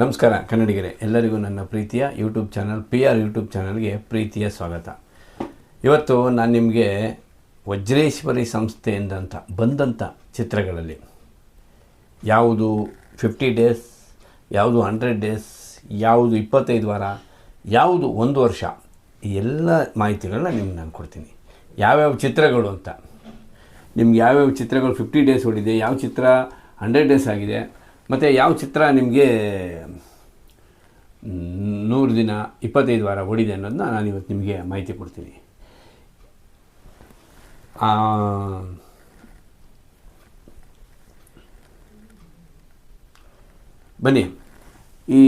ನಮಸ್ಕಾರ, ಕನ್ನಡಿಗರೇ. ಎಲ್ಲರಿಗೂ ನನ್ನ ಪ್ರೀತಿಯ YouTube channel P R YouTube ಚಾನಲ್ಗೆ ಪ್ರೀತಿಯ ಸ್ವಾಗತ. ಇವತ್ತು ನಾನು ನಿಮಗೆ ವಜ್ರೇಶ್ವರಿ ಸಂಸ್ಥೆಯಿಂದಂಥ ಬಂದಂಥ ಚಿತ್ರಗಳಲ್ಲಿ ಯಾವುದು ಫಿಫ್ಟಿ ಡೇಸ್ ಯಾವುದು ಹಂಡ್ರೆಡ್ ಡೇಸ್ ಯಾವುದು ಇಪ್ಪತ್ತೈದು ವಾರ, ಯಾವುದು ಒಂದು ವರ್ಷ, ಈ ಎಲ್ಲ ಮಾಹಿತಿಗಳನ್ನ ನಿಮ್ಗೆ ನಾನು ಕೊಡ್ತೀನಿ. ಯಾವ್ಯಾವ ಚಿತ್ರಗಳು ಅಂತ. ನಿಮ್ಗೆ ಯಾವ್ಯಾವ ಚಿತ್ರಗಳು ಫಿಫ್ಟಿ ಡೇಸ್ ಓಡಿದೆ, ಯಾವ ಚಿತ್ರ ಹಂಡ್ರೆಡ್ ಡೇಸ್ ಆಗಿದೆ ಮತ್ತು ಯಾವ ಚಿತ್ರ ನಿಮಗೆ ನೂರು ದಿನ, ಇಪ್ಪತ್ತೈದು ವಾರ ಓಡಿದೆ ಅನ್ನೋದನ್ನ ನಾನು ಇವತ್ತು ನಿಮಗೆ ಮಾಹಿತಿ ಕೊಡ್ತೀನಿ. ಬನ್ನಿ. ಈ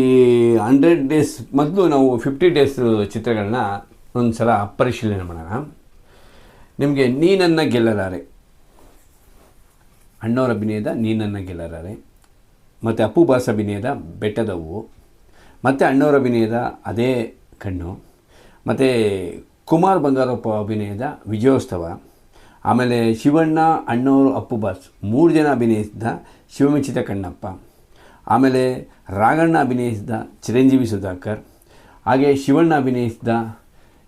ಹಂಡ್ರೆಡ್ ಡೇಸ್ ಮೊದಲು ನಾವು ಫಿಫ್ಟಿ ಡೇಸ್ ಚಿತ್ರಗಳನ್ನ ಒಂದು ಸಲ ಪರಿಶೀಲನೆ ಮಾಡೋಣ. ನಿಮಗೆ ನೀನನ್ನು ಗೆಲ್ಲಲಾರೆ. ಅಣ್ಣವರ ಅಭಿನಯದ ನೀನನ್ನು ಗೆಲ್ಲಲಾರೆ. ಮತ್ತು ಅಪ್ಪು ಬಾಸ್ ಅಭಿನಯದ ಬೆಟ್ಟದ ಹೂವು ಮತ್ತು ಅಣ್ಣವರ ಅಭಿನಯದ ಅದೇ ಕಣ್ಣು, ಮತ್ತು ಕುಮಾರ್ ಬಂಗಾರಪ್ಪ ಅಭಿನಯದ ವಿಜಯೋತ್ಸವ, ಆಮೇಲೆ ಶಿವಣ್ಣ, ಅಣ್ಣವರು, ಅಪ್ಪು ಬಾಸ್ ಮೂರು ಜನ ಅಭಿನಯಿಸಿದ ಶಿವಮಿಚಿತ ಕಣ್ಣಪ್ಪ, ಆಮೇಲೆ ರಾಘಣ್ಣ ಅಭಿನಯಿಸಿದ ಚಿರಂಜೀವಿ ಸುಧಾಕರ್, ಹಾಗೆ ಶಿವಣ್ಣ ಅಭಿನಯಿಸಿದ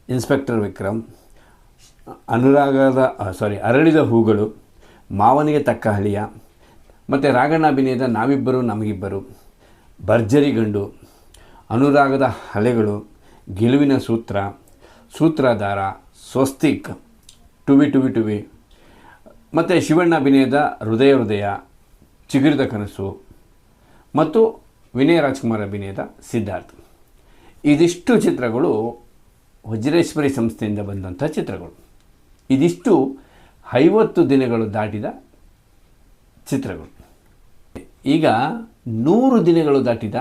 ಇನ್ಸ್ಪೆಕ್ಟರ್ ವಿಕ್ರಮ್, ಅನುರಾಗದ ಸಾರಿ ಅರಳಿದ ಹೂಗಳು, ಮಾವನಿಗೆ ತಕ್ಕ ಹಳಿಯ ಮತ್ತು ರಾಗಣ್ಣ ಅಭಿನಯದ ನಾವಿಬ್ಬರು, ನಮಗಿಬ್ಬರು. ಭರ್ಜರಿ ಗಂಡು, ಅನುರಾಗದ ಅಲೆಗಳು ಗೆಲುವಿನ ಸೂತ್ರ, ಸೂತ್ರಧಾರ, ಸ್ವಸ್ತಿಕ್, ಟುವಿ ಟುವಿ ಟುವಿ. ಮತ್ತು ಶಿವಣ್ಣ ಅಭಿನಯದ ಹೃದಯ ಹೃದಯ, ಚಿಗುರಿದ ಕನಸು, ಮತ್ತು ವಿನಯ ರಾಜ್ಕುಮಾರ್ ಅಭಿನಯದ ಸಿದ್ಧಾರ್ಥ್. ಇದಿಷ್ಟು ಚಿತ್ರಗಳು ವಜ್ರೇಶ್ವರಿ ಸಂಸ್ಥೆಯಿಂದ ಬಂದಂಥ ಚಿತ್ರಗಳು. ಇದಿಷ್ಟು ಐವತ್ತು ದಿನಗಳು ದಾಟಿದ ಚಿತ್ರಗಳು. ಈಗ ನೂರು ದಿನಗಳು ದಾಟಿದ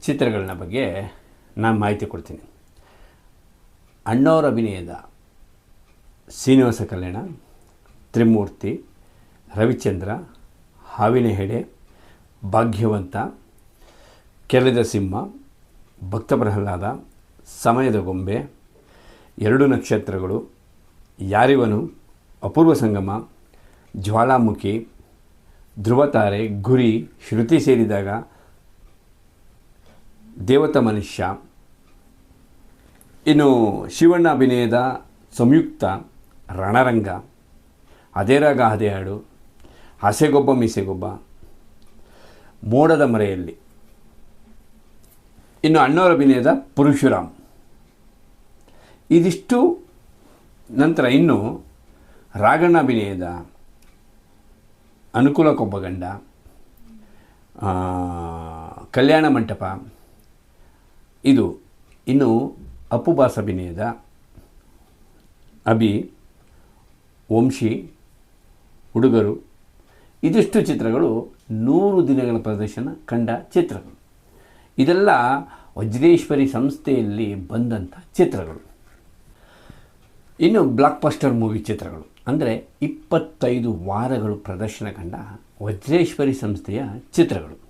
ಚಿತ್ರಗಳನ್ನ ಬಗ್ಗೆ ನಾನು ಮಾಹಿತಿ ಕೊಡ್ತೀನಿ. ಅಣ್ಣವರ ಅಭಿನಯದ ಶ್ರೀನಿವಾಸ ಕಲ್ಯಾಣ, ತ್ರಿಮೂರ್ತಿ, ರವಿಚಂದ್ರ, ಹಾವಿನ ಹೆಡೆ, ಭಾಗ್ಯವಂತ ಕೆರೆದ ಸಿಂಹ ಭಕ್ತ ಪ್ರಹ್ಲಾದ ಸಮಯದ ಗೊಂಬೆ, ಎರಡು ನಕ್ಷತ್ರಗಳು, ಯಾರಿವನು, ಅಪೂರ್ವ ಸಂಗಮ, ಜ್ವಾಲಾಮುಖಿ ಧ್ರುವತಾರೆ, ಗುರಿ, ಶ್ರುತಿ ಸೇರಿದಾಗ ದೇವತ ಮನುಷ್ಯ, ಇನ್ನು ಶಿವಣ್ಣ ಅಭಿನಯದ ಸಂಯುಕ್ತ ರಣರಂಗ, ಅದೇ ರಾಗ, ಅದೇ ಹಾಡು, ಹಸೆಗೊಬ್ಬ, ಮೀಸೆಗೊಬ್ಬ, ಮೋಡದ ಮರೆಯಲ್ಲಿ. ಇನ್ನು ಅಣ್ಣವರ ಅಭಿನಯದ ಪರಶುರಾಮ್. ಇದಿಷ್ಟು ನಂತರ ಇನ್ನು ರಾಗಣ್ಣ ಅಭಿನಯದ ಅನುಕೂಲಕ್ಕೊಬ್ಬ ಗಂಡ ಕಲ್ಯಾಣ ಮಂಟಪ, ಇದು ಇನ್ನು ಅಪ್ಪು ಬಾಸ್ ಅಭಿನಯದ ಅಭಿ, ವಂಶಿ, ಹುಡುಗರು, ಇದಿಷ್ಟು ಚಿತ್ರಗಳು ನೂರು ದಿನಗಳ ಪ್ರದರ್ಶನ ಕಂಡ ಚಿತ್ರಗಳು. ಇದೆಲ್ಲ ವಜ್ರೇಶ್ವರಿ ಸಂಸ್ಥೆಯಲ್ಲಿ ಬಂದಂಥ ಚಿತ್ರಗಳು. ಇನ್ನು ಬ್ಲಾಕ್ ಬಸ್ಟರ್ ಮೂವಿ ಚಿತ್ರಗಳು. ಅಂದರೆ ಇಪ್ಪತ್ತೈದು ವಾರಗಳು ಪ್ರದರ್ಶನ ಕಂಡ ವಜ್ರೇಶ್ವರಿ ಸಂಸ್ಥೆಯ ಚಿತ್ರಗಳು.